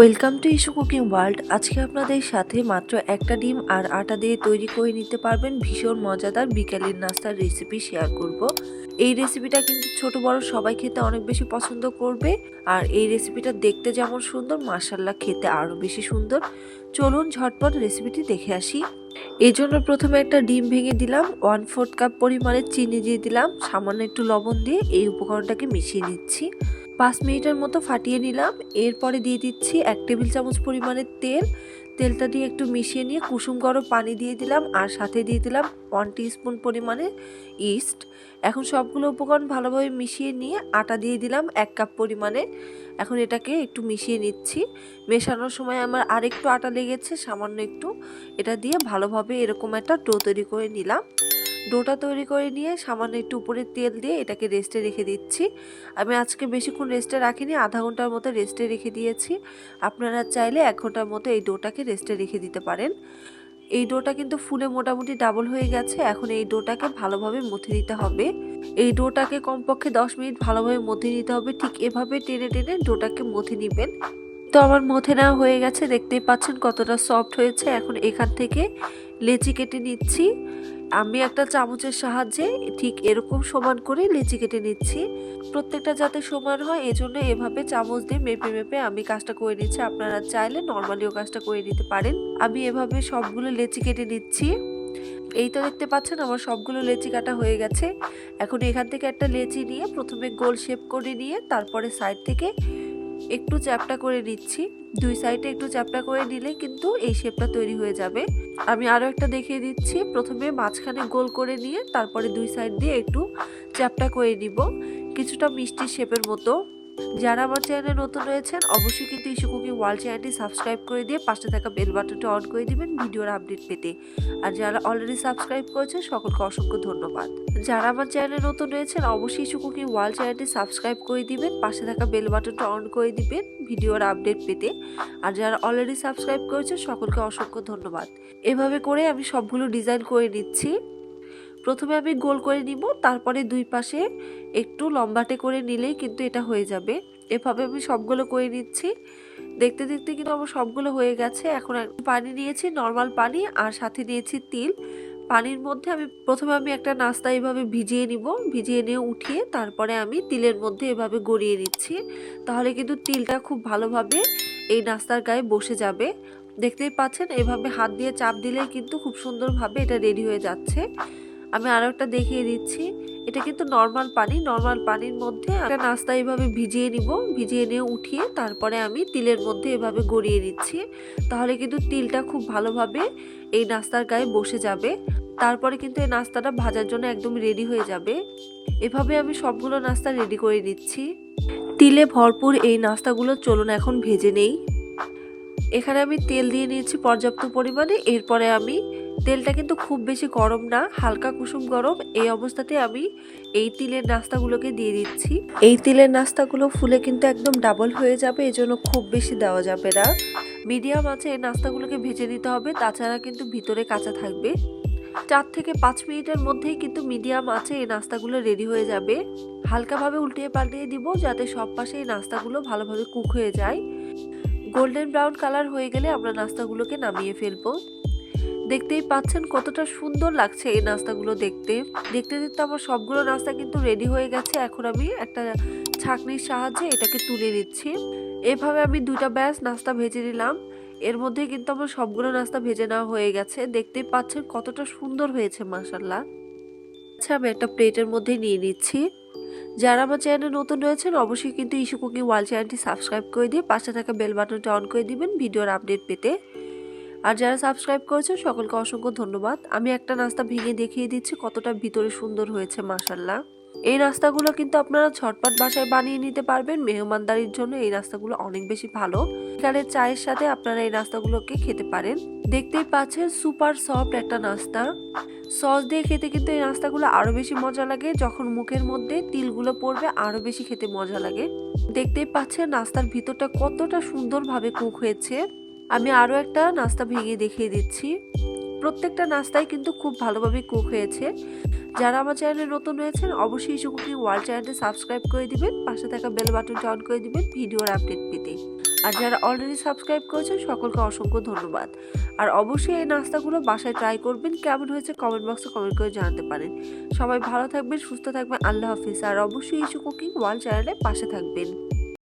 Welcome to issue cooking world আজকে আপনাদের সাথে মাত্র একটা ডিম আর আটা দিয়ে তৈরি করে নিতে পারবেন ভীষণ মজাদার বিকালের নাস্তার রেসিপি শেয়ার করব। এই রেসিপিটা কিন্তু ছোট, বড় সবাই খেতে অনেক বেশি পছন্দ করবে। আর এই রেসিপিটা দেখতে যেমন সুন্দর মাসাল্লা খেতে আরও বেশি সুন্দর। চলুন ঝটপট রেসিপিটি দেখে আসি। এই জন্য প্রথমে একটা ডিম ভেঙে দিলাম ওয়ান ফোর্থ কাপ পরিমাণে চিনি দিয়ে দিলাম, সামান্য একটু লবণ দিয়ে এই উপকরণটাকে মিশিয়ে নিচ্ছি। পাঁচ মিনিটের মতো ফাটিয়ে নিলাম। এরপরে দিয়ে দিচ্ছি এক টেবিল চামচ পরিমাণের তেল। তেলটা দিয়ে একটু মিশিয়ে নিয়ে কুসুম গরম পানি দিয়ে দিলাম আর সাথে দিয়ে দিলাম ওয়ান স্পুন পরিমাণে ইস্ট। এখন সবগুলো উপকরণ ভালোভাবে মিশিয়ে নিয়ে আটা দিয়ে দিলাম এক কাপ পরিমাণে। এখন এটাকে একটু মিশিয়ে নিচ্ছি। মেশানোর সময় আমার আরেকটু আটা লেগেছে, সামান্য একটু। এটা দিয়ে ভালোভাবে এরকম একটা ডো তৈরি করে নিলাম। ডোটা তৈরি করে নিয়ে সামান্য একটু উপরে তেল দিয়ে এটাকে রেস্টে রেখে দিচ্ছি। আমি আজকে বেশিক্ষণ রেস্টে রাখিনি, আধা ঘণ্টার মতো রেস্টে রেখে দিয়েছি। আপনারা চাইলে এক ঘণ্টার মতো এই ডোটাকে রেস্টে রেখে দিতে পারেন। এই ডোটা কিন্তু ফুলে মোটামুটি ডাবল হয়ে গেছে, এখন এই ডোটাকে ভালোভাবে মথে দিতে হবে। এই ডোটাকে কমপক্ষে দশ মিনিট ভালোভাবে মথে নিতে হবে, ঠিক এভাবে টেনে টেনে ডোটাকে মথে নেবেন। তো আমার মথে নেওয়া হয়ে গেছে, দেখতেই পাচ্ছেন কতটা সফট হয়েছে। এখন এখান থেকে লেচি কেটে নিচ্ছি। আমি একটা চামচের সাহায্যে ঠিক এরকম সমান করে লেচি কেটে নিচ্ছি। প্রত্যেকটা যাতে সমান হয়, এজন্য এভাবে চামচ দিয়ে মেপে মেপে আমি কাজটা করে নিচ্ছি। আপনারা চাইলে নর্মালিও কাজটা করে নিতে পারেন। আমি এভাবে সবগুলো লেচি কেটে নিচ্ছি। এই তো দেখতে পাচ্ছেন আমার সবগুলো লেচি কাটা হয়ে গেছে। এখন এখান থেকে একটা লেচি নিয়ে প্রথমে গোল শেপ করে নিয়ে তারপরে সাইড থেকে একটু চ্যাপটা করে নিচ্ছি দুই সাইডে একটু চ্যাপটা করে নিলে কিন্তু এই শেপটা তৈরি হয়ে যাবে। আমি আরও একটা দেখিয়ে দিচ্ছি। প্রথমে মাঝখানে গোল করে নিয়ে তারপরে দুই সাইড দিয়ে একটু চ্যাপটা করে নিব। কিছুটা মিষ্টি শেপের মতো। যারা আমার চ্যানেলে নতুন রয়েছেন, অবশ্যই কিন্তু ইস্যু কুকিং ওয়ার্ল্ড চ্যানেলটি সাবস্ক্রাইব করে দিয়ে পাশে থাকা বেল বাটনটা অন করে দিবেন ভিডিওর আপডেট পেতে। আর যারা অলরেডি সাবস্ক্রাইব করেছেন, সকলকে অসংখ্য ধন্যবাদ। যারা আমার চ্যানেলে নতুন রয়েছেন, অবশ্যই ইস্যু কুকিং ওয়ার্ল্ড চ্যানেলটি সাবস্ক্রাইব করে দিবেন, পাশে থাকা বেল বাটনটা অন করে দিবেন ভিডিওর আপডেট পেতে। আর যারা অলরেডি সাবস্ক্রাইব করেছেন, সকলকে অসংখ্য ধন্যবাদ। এভাবে করে আমি সবগুলো ডিজাইন করে নিচ্ছি। প্রথমে আমি গোল করে নিব, তারপরে দুই পাশে একটু লম্বাটে করে নিলেই কিন্তু এটা হয়ে যাবে। এভাবে আমি সবগুলো করে নিচ্ছি। দেখতে দেখতে কিন্তু আমার সবগুলো হয়ে গেছে। এখন পানি নিয়েছি, নর্মাল পানি, আর সাথে নিয়েছি তিল। পানির মধ্যে আমি প্রথমে আমি একটা নাস্তা এভাবে ভিজিয়ে নিব। ভিজিয়ে নিয়ে উঠিয়ে তারপরে আমি তিলের মধ্যে এভাবে গড়িয়ে নিচ্ছি। তাহলে কিন্তু তিলটা খুব ভালোভাবে এই নাস্তার গায়ে বসে যাবে। দেখতেই পাচ্ছেন, এভাবে হাত দিয়ে চাপ দিলেই কিন্তু খুব সুন্দরভাবে এটা রেডি হয়ে যাচ্ছে। আমি আরও একটা দেখিয়ে দিচ্ছি। এটা কিন্তু নর্মাল পানি নর্মাল পানির মধ্যে একটা নাস্তা এভাবে ভিজিয়ে নিব, ভিজিয়ে নিয়ে উঠিয়ে তারপরে আমি তিলের মধ্যে এভাবে গড়িয়ে দিচ্ছি। তাহলে কিন্তু তিলটা খুব ভালোভাবে এই নাস্তার গায়ে বসে যাবে। তারপরে কিন্তু এই নাস্তাটা ভাজার জন্য একদম রেডি হয়ে যাবে। এভাবে আমি সবগুলো নাস্তা রেডি করে নিচ্ছি তিলে ভরপুর এই নাস্তাগুলো চলুন এখন ভেজে নেই। এখানে আমি তেল দিয়ে নিয়েছি পর্যাপ্ত পরিমাণে। এরপরে আমি তেলটা কিন্তু খুব বেশি গরম না, হালকা কুসুম গরম। এই অবস্থাতে আমি এই তিলের নাস্তাগুলোকে দিয়ে দিচ্ছি। এই তিলের নাস্তাগুলো ফুলে কিন্তু একদম ডাবল হয়ে যাবে, এজন্য খুব বেশি দেওয়া যাবে না। মিডিয়াম আছে, এই নাস্তাগুলোকে ভেজে নিতে হবে, তাছাড়া কিন্তু ভিতরে কাঁচা থাকবে। চার থেকে পাঁচ মিনিটের মধ্যেই কিন্তু মিডিয়াম আছে, এই নাস্তাগুলো রেডি হয়ে যাবে। হালকাভাবে উল্টিয়ে পাল্টিয়ে দিব, যাতে সব পাশে এই নাস্তাগুলো ভালোভাবে কুক হয়ে যায়। গোল্ডেন ব্রাউন কালার হয়ে গেলে আমরা নাস্তাগুলোকে নামিয়ে ফেলব। দেখতেই পাচ্ছেন কতটা সুন্দর লাগছে এই নাস্তাগুলো দেখতে। দেখতে দেখতে আমার সবগুলো নাস্তা কিন্তু রেডি হয়ে গেছে। এখন আমি একটা ছাঁকনির সাহায্যে এটাকে তুলে নিচ্ছি। এভাবে আমি দুটা ব্যাস নাস্তা ভেজে নিলাম। এর মধ্যে কিন্তু আমার সবগুলো নাস্তা ভেজে নেওয়া হয়ে গেছে। দেখতেই পাচ্ছেন কতটা সুন্দর হয়েছে মাসাল্লাহ আচ্ছা আমি একটা প্লেটের মধ্যে নিয়ে নিচ্ছি। যারা আমার চ্যানেলে নতুন রয়েছেন, অবশ্যই কিন্তু ইস্যু কুকিং ওয়াল চ্যানেলটি সাবস্ক্রাইব করে দিয়ে পাশে থাকা বেল বাটনটা অন করে দিবেন ভিডিওর আপডেট পেতে। আর যারা সাবস্ক্রাইব করেছেন সকলকে অসংখ্য ধন্যবাদ। আমি একটা নাস্তা ভেঙে দেখিয়ে দিচ্ছি, কতটা ভিতরে সুন্দর হয়েছে মাসাল্লাহ এই নাস্তাগুলো কিন্তু আপনারা ছটপট বাসায় বানিয়ে নিতে পারবেন। মেহমানদারির জন্য এই নাস্তাগুলো অনেক বেশি ভালো। এখানে চায়ের সাথে আপনারা এই নাস্তাগুলোকে খেতে পারেন। দেখতেই পাচ্ছেন সুপার সফট একটা নাস্তা। সস দিয়ে খেতে কিন্তু এই নাস্তাগুলো আরও বেশি মজা লাগে। যখন মুখের মধ্যে তিলগুলো পড়বে আরও বেশি খেতে মজা লাগে। দেখতেই পাচ্ছেন নাস্তার ভিতরটা কতটা সুন্দরভাবে কুক হয়েছে। আমি আরও একটা নাস্তা ভেঙে দেখিয়ে দিচ্ছি। প্রত্যেকটা নাস্তাই কিন্তু খুব ভালোভাবে কুক হয়েছে। যারা আমার চ্যানেলে নতুন হয়েছেন অবশ্যই ইস্যু ওয়ার্ল্ড চ্যানেলটি সাবস্ক্রাইব করে দিবেন, পাশে থাকা বেল বাটনটা অন করে দিবেন ভিডিওর আপডেট পেতে। আর যারা অলরেডি সাবস্ক্রাইব করেছেন, সকলকে অসংখ্য ধন্যবাদ। আর অবশ্যই এই নাস্তাগুলো বাসায় ট্রাই করবেন, কেমন হয়েছে কমেন্ট বক্সে কমেন্ট করে জানাতে পারেন। সবাই ভালো থাকবেন, সুস্থ থাকবেন, আল্লাহ হাফিজ। আর অবশ্যই ইস্যু কুকিং ওয়ার্ল্ড চ্যানেলে পাশে থাকবেন।